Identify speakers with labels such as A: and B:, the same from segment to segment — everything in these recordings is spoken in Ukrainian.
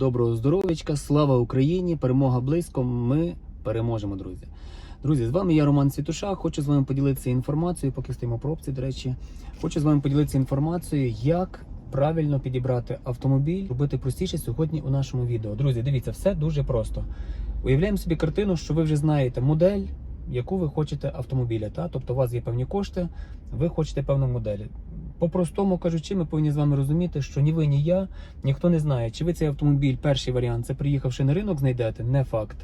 A: Доброго здоров'ячка, слава Україні! Перемога близько. Ми переможемо, друзі. Друзі, з вами я Роман Світуша. Хочу з вами поділитися інформацією, поки стоїмо пробці, до речі. Хочу з вами поділитися інформацією, як правильно підібрати автомобіль, робити простіше сьогодні у нашому відео. Друзі, дивіться, все дуже просто. Уявляємо собі картину, що ви вже знаєте модель, яку ви хочете автомобіля. Та? Тобто у вас є певні кошти, ви хочете певну модель. По-простому кажучи, ми повинні з вами розуміти, що ні ви, ні я, ніхто не знає, чи ви цей автомобіль, перший варіант, це приїхавши на ринок, знайдете, не факт.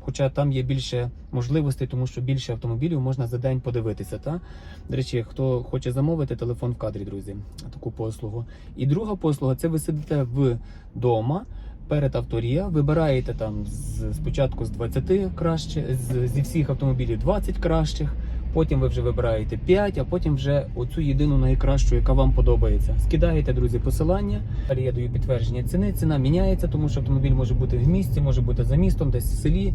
A: Хоча там є більше можливостей, тому що більше автомобілів можна за день подивитися. Та? До речі, хто хоче замовити, телефон в кадрі, друзі, таку послугу. І друга послуга це ви сидите вдома перед авторія, вибираєте там з, спочатку з 20 краще, з, зі всіх автомобілів 20 кращих. Потім ви вже вибираєте 5, а потім вже оцю єдину найкращу, яка вам подобається. Скидаєте, друзі, посилання. Далі я даю підтвердження ціни. Ціна міняється, тому що автомобіль може бути в місті, може бути за містом, десь в селі.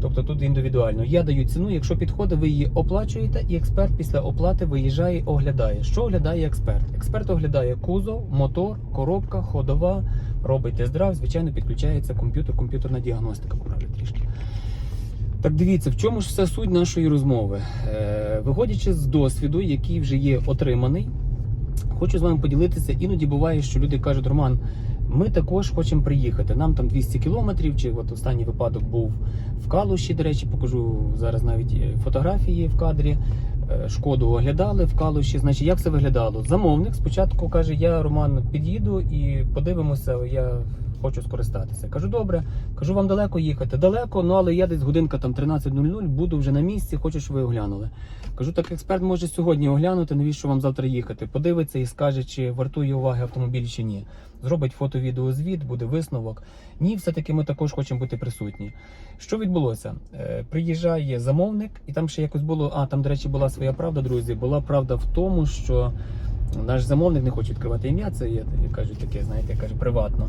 A: Тобто тут індивідуально. Я даю ціну. Якщо підходить, ви її оплачуєте, і експерт після оплати виїжджає, оглядає. Що оглядає експерт? Експерт оглядає кузов, мотор, коробка, ходова, робить тест-драйв, звичайно, підключається комп'ютер, комп'ютерна діагностика, поправлю трішки. Так дивіться, в чому ж вся суть нашої розмови? Е, виходячи з досвіду, який вже є отриманий, хочу з вами поділитися. Іноді буває, що люди кажуть, Роман, ми також хочемо приїхати. Нам там 200 кілометрів, чи от останній випадок був в Калуші, до речі, покажу зараз навіть е, фотографії в кадрі. Е, Шкоду оглядали в Калуші. Значить, як це виглядало? Замовник спочатку каже: Я Роман під'їду і подивимося. Я хочу скористатися. Кажу, добре, кажу, вам далеко їхати. Далеко, ну але я десь годинка там 13.00, буду вже на місці, хочу, щоб ви оглянули. Кажу, так експерт може сьогодні оглянути, навіщо вам завтра їхати? Подивиться і скаже, чи вартує уваги автомобіль чи ні. Зробить фото-відеозвіт, буде висновок. Ні, все-таки ми також хочемо бути присутні. Що відбулося? Е, приїжджає замовник, і там ще якось було. А там, до речі, була своя правда, друзі. Була правда в тому, що. Наш замовник не хоче відкривати ім'я, це є, кажуть, таке, знаєте, каже, приватно.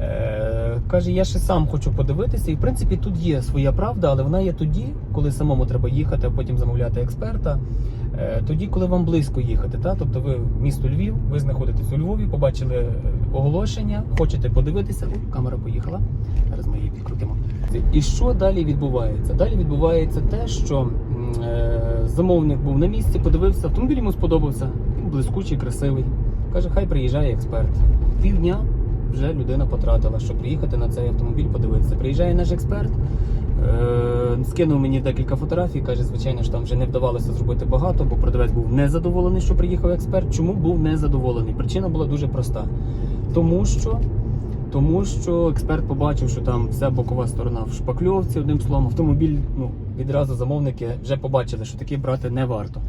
A: Е, каже, я ще сам хочу подивитися. І в принципі тут є своя правда, але вона є тоді, коли самому треба їхати, а потім замовляти експерта. Е, тоді, коли вам близько їхати. Та? Тобто ви в місто Львів, ви знаходитесь у Львові, побачили е, оголошення, хочете подивитися. О, камера поїхала. Зараз ми її підкрутимо. І що далі відбувається? Далі відбувається те, що е, замовник був на місці, подивився, автомобіль йому сподобався. Блискучий, красивий. Каже, хай приїжджає експерт. Півдня вже людина потратила, щоб приїхати на цей автомобіль, подивитися. Приїжджає наш експерт, е, скинув мені декілька фотографій. Каже, звичайно ж там вже не вдавалося зробити багато, бо продавець був незадоволений, що приїхав експерт. Чому був незадоволений? Причина була дуже проста. Тому що. Тому що експерт побачив, що там вся бокова сторона в шпакльовці, одним словом, автомобіль, ну, відразу замовники вже побачили, що такий брати не варто.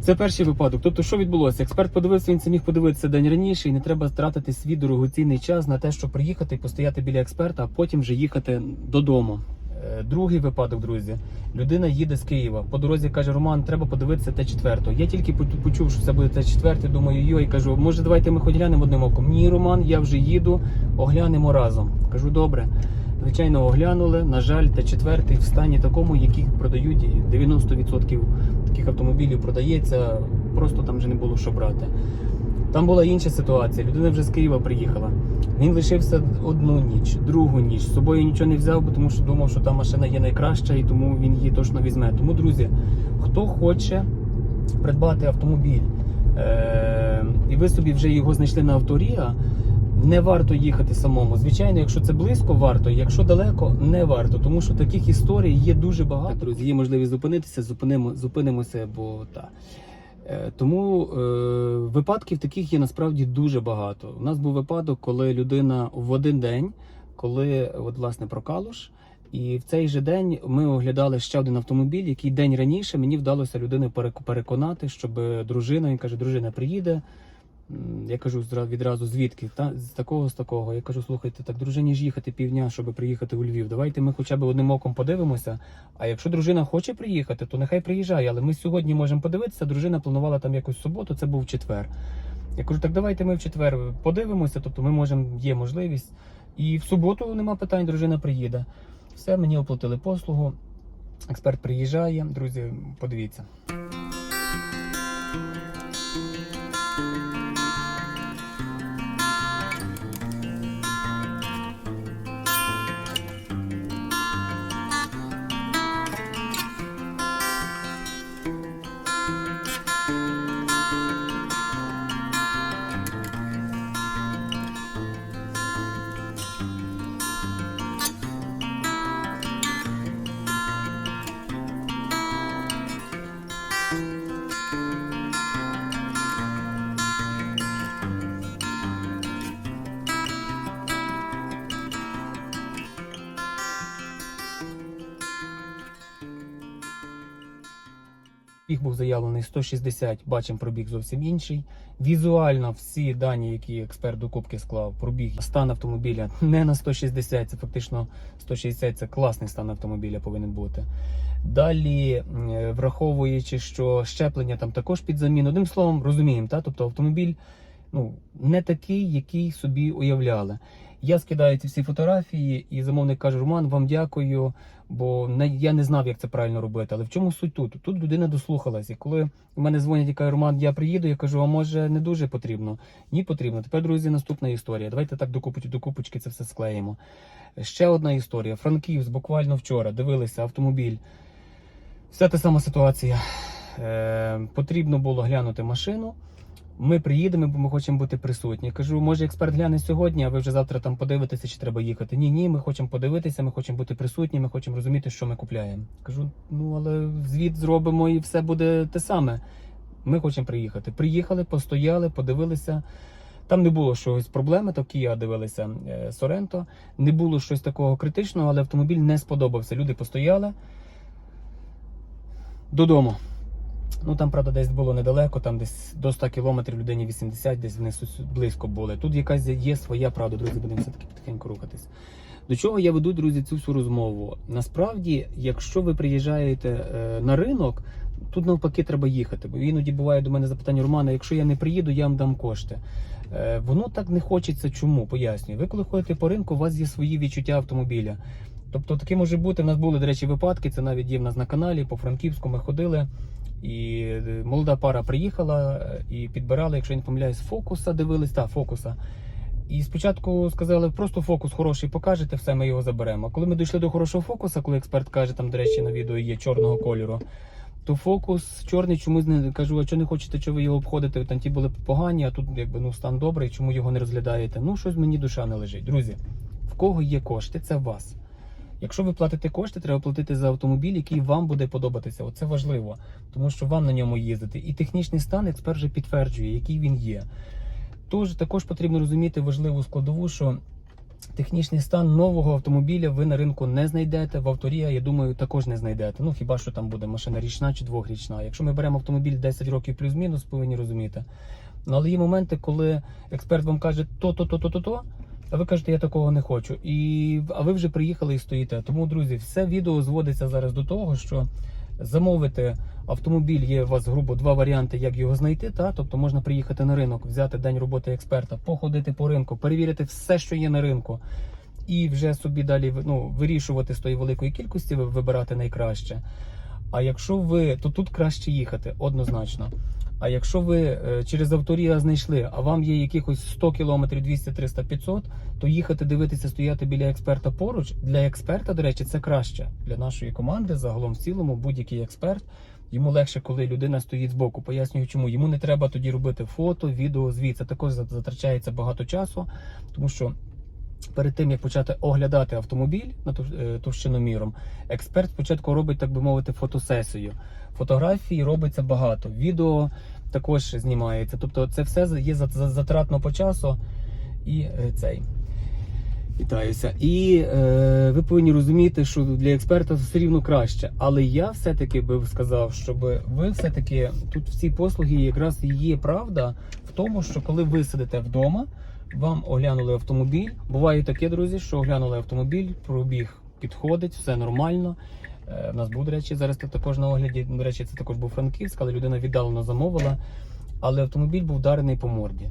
A: Це перший випадок. Тобто, що відбулося? Експерт подивився, він це міг подивитися день раніше, і не треба тратити свій дорогоцінний час на те, щоб приїхати і постояти біля експерта, а потім вже їхати додому. Е, Другий випадок, друзі. Людина їде з Києва. По дорозі каже: Роман, треба подивитися Т4. Я тільки почув, що це буде Т4, думаю, йой, кажу, може, давайте ми хоч глянемо одним оком. Ні, Роман, я вже їду, оглянемо разом. Кажу, добре. Звичайно, оглянули. На жаль, Т4 в стані такому, яких продають і 90% таких автомобілів продається. Просто там вже не було що брати. Там була інша ситуація. Людина вже з Києва приїхала. Він лишився одну ніч, другу ніч. З собою нічого не взяв, тому що думав, що та машина є найкраща, і тому він її точно візьме. Тому, друзі, хто хоче придбати автомобіль, е- і ви собі вже його знайшли на авторія, не варто їхати самому. Звичайно, якщо це близько, варто. Якщо далеко, не варто. Тому що таких історій є дуже багато. Друзі, є можливість зупинитися, зупинимо, зупинимося, бо та. Е, Тому е, випадків таких є насправді дуже багато. У нас був випадок, коли людина в один день, коли от власне про Калуш, і в цей же день ми оглядали ще один автомобіль, який день раніше мені вдалося перек- переконати, щоб дружина, він каже, дружина приїде. Я кажу відразу звідки? Та з такого, з такого. Я кажу, слухайте, так дружині ж їхати півдня, щоб приїхати у Львів. Давайте ми хоча б одним оком подивимося. А якщо дружина хоче приїхати, то нехай приїжджає. Але ми сьогодні можемо подивитися. Дружина планувала там якусь суботу, це був четвер. Я кажу, так давайте ми в четвер подивимося, тобто ми можемо, є можливість. І в суботу нема питань, дружина приїде. Все, мені оплатили послугу. Експерт приїжджає. Друзі, подивіться. Пробіг був заявлений 160, бачимо пробіг зовсім інший. Візуально всі дані, які експерт до кубки склав, пробіг стан автомобіля не на 160, це фактично 160 це класний стан автомобіля повинен бути. Далі, е, враховуючи, що щеплення там також під заміну. Одним словом, розуміємо, та? тобто автомобіль ну, не такий, який собі уявляли. Я скидаю ці всі фотографії, і замовник каже: Роман, вам дякую, бо не, я не знав, як це правильно робити. Але в чому суть тут? Тут людина дослухалась. І коли в мене дзвонять і кажуть, Роман, я приїду, я кажу, а може не дуже потрібно? Ні, потрібно. Тепер, друзі, наступна історія. Давайте так до купочки, до купочки це все склеїмо. Ще одна історія. Франківськ буквально вчора дивилися автомобіль. Вся та сама ситуація. Е, потрібно було глянути машину. Ми приїдемо, бо ми хочемо бути присутні. Кажу, може експерт гляне сьогодні, а ви вже завтра там подивитеся, чи треба їхати. Ні, ні, ми хочемо подивитися, ми хочемо бути присутні, ми хочемо розуміти, що ми купляємо. Кажу, ну але звіт зробимо і все буде те саме. Ми хочемо приїхати. Приїхали, постояли, подивилися. Там не було щось проблеми, то Kia дивилися е, Соренто. Не було щось такого критичного, але автомобіль не сподобався. Люди постояли додому. Ну там, правда, десь було недалеко, там десь до 100 кілометрів людині 80, десь вони близько були. Тут якась є своя правда, друзі, будемо все-таки потихеньку рухатись. До чого я веду, друзі, цю всю розмову? Насправді, якщо ви приїжджаєте е, на ринок, тут навпаки треба їхати. Бо іноді буває до мене запитання Романа, якщо я не приїду, я вам дам кошти. Е, воно так не хочеться. Чому? Пояснюю. Ви коли ходите по ринку, у вас є свої відчуття автомобіля. Тобто таке може бути. У нас були, до речі, випадки. Це навіть є в нас на каналі. По Франківську ми ходили. І е, молода пара приїхала е, і підбирали, якщо я не помиляюсь, фокуса дивились, та фокуса. І спочатку сказали, просто фокус хороший покажете, все, ми його заберемо. А коли ми дійшли до хорошого фокуса, коли експерт каже, там, до речі, на відео є чорного кольору, то фокус чорний чомусь не кажу, а що не хочете, що ви його обходите? Там ті були погані, а тут якби ну стан добрий, чому його не розглядаєте? Ну, щось мені душа не лежить. Друзі, в кого є кошти, це вас. Якщо ви платите кошти, треба платити за автомобіль, який вам буде подобатися. Оце важливо, тому що вам на ньому їздити. І технічний стан експерт вже підтверджує, який він є. Тож також потрібно розуміти важливу складову, що технічний стан нового автомобіля ви на ринку не знайдете. В авторія, я думаю, також не знайдете. Ну хіба що там буде машина річна чи двохрічна. Якщо ми беремо автомобіль 10 років плюс-мінус, повинні розуміти. Ну, але є моменти, коли експерт вам каже то-то, то-то, то-то. А ви кажете, я такого не хочу. І, а ви вже приїхали і стоїте. Тому, друзі, все відео зводиться зараз до того, що замовити автомобіль є у вас грубо два варіанти, як його знайти. Та? Тобто можна приїхати на ринок, взяти день роботи експерта, походити по ринку, перевірити все, що є на ринку, і вже собі далі ну, вирішувати з тої великої кількості, вибирати найкраще. А якщо ви, то тут краще їхати однозначно. А якщо ви е, через авторія знайшли, а вам є якихось 100 кілометрів, 200, 300, 500, то їхати дивитися, стояти біля експерта поруч для експерта, до речі, це краще для нашої команди. Загалом в цілому, будь-який експерт. Йому легше, коли людина стоїть збоку. Пояснюю, чому йому не треба тоді робити фото, відео, звіт. Це також затрачається багато часу, тому що перед тим як почати оглядати автомобіль на е, товщиноміром, експерт спочатку робить, так би мовити, фотосесію. Фотографій робиться багато, відео також знімається. Тобто, це все є за- за- затратно по часу і е, цей. Вітаюся. І е, ви повинні розуміти, що для експерта все рівно краще. Але я все-таки би сказав, щоб ви все-таки тут всі послуги якраз є правда в тому, що коли ви сидите вдома, вам оглянули автомобіль. Буває таке, друзі, що оглянули автомобіль, пробіг підходить, все нормально. Е, в нас був, до речі, зараз також на огляді. До речі, це також був Франківськ, але людина віддалено замовила. Але автомобіль був вдарений по морді.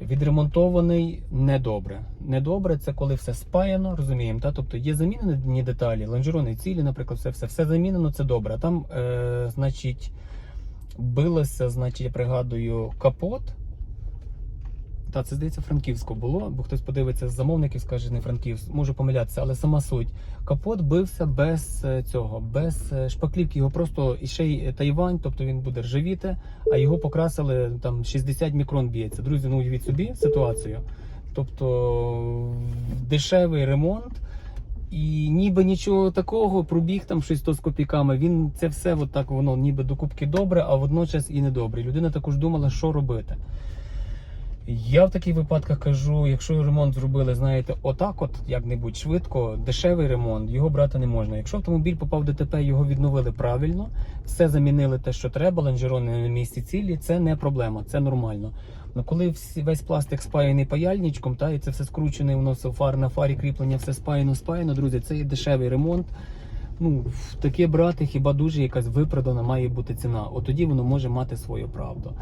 A: Відремонтований недобре. Недобре це коли все спаяно, розуміємо. Та? Тобто є замінені деталі, лонжерони цілі, наприклад, все, все, все замінено, це добре. А там, е, значить, билося, значить, я пригадую, капот. Та це здається Франківську було, бо хтось подивиться з замовників, скаже не Франківськ, можу помилятися, але сама суть. Капот бився без е, цього, без е, шпаклівки. Його просто і ще й Тайвань, тобто він буде ржавіти, а його покрасили там 60 мікрон б'ється. Друзі, ну уявіть собі ситуацію. Тобто дешевий ремонт. І ніби нічого такого, пробіг там щось то з копійками. Він це все от воно ніби докупки добре, а водночас і недобре. Людина також думала, що робити. Я в таких випадках кажу, якщо ремонт зробили, знаєте, отак, от як-небудь швидко, дешевий ремонт, його брати не можна. Якщо автомобіль попав в ДТП, його відновили правильно, все замінили те, що треба, лонжерони на місці цілі, це не проблема, це нормально. Ну коли всі, весь пластик спаяний паяльничком, та і це все скручене, воно все фар на фарі кріплення, все спаяно, спаяно, друзі, це є дешевий ремонт. Ну, таке брати хіба дуже якась виправдана має бути ціна. От тоді воно може мати свою правду.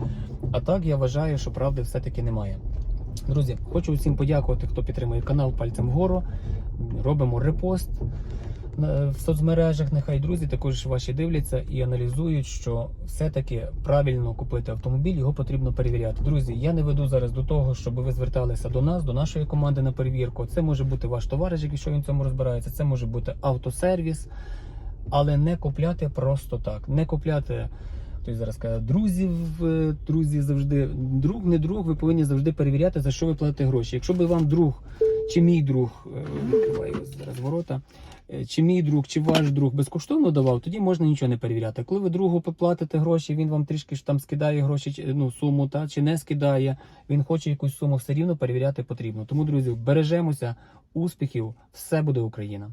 A: А так я вважаю, що правди все-таки немає. Друзі, хочу усім подякувати, хто підтримує канал пальцем вгору. Робимо репост в соцмережах. Нехай друзі також ваші дивляться і аналізують, що все-таки правильно купити автомобіль, його потрібно перевіряти. Друзі, я не веду зараз до того, щоб ви зверталися до нас, до нашої команди на перевірку. Це може бути ваш товариш, якщо він цьому розбирається. Це може бути автосервіс, але не купляти просто так. Не купляти. Хтось зараз каже, друзів, е, друзі завжди, друг, не друг, ви повинні завжди перевіряти, за що ви платите гроші. Якщо би вам друг, чи мій друг, е, відкриваю зараз ворота, е, чи мій друг, чи ваш друг безкоштовно давав, тоді можна нічого не перевіряти. Коли ви другу поплатите гроші, він вам трішки ж там скидає гроші, ну, суму, та, чи не скидає, він хоче якусь суму, все рівно перевіряти потрібно. Тому, друзі, бережемося, успіхів, все буде Україна.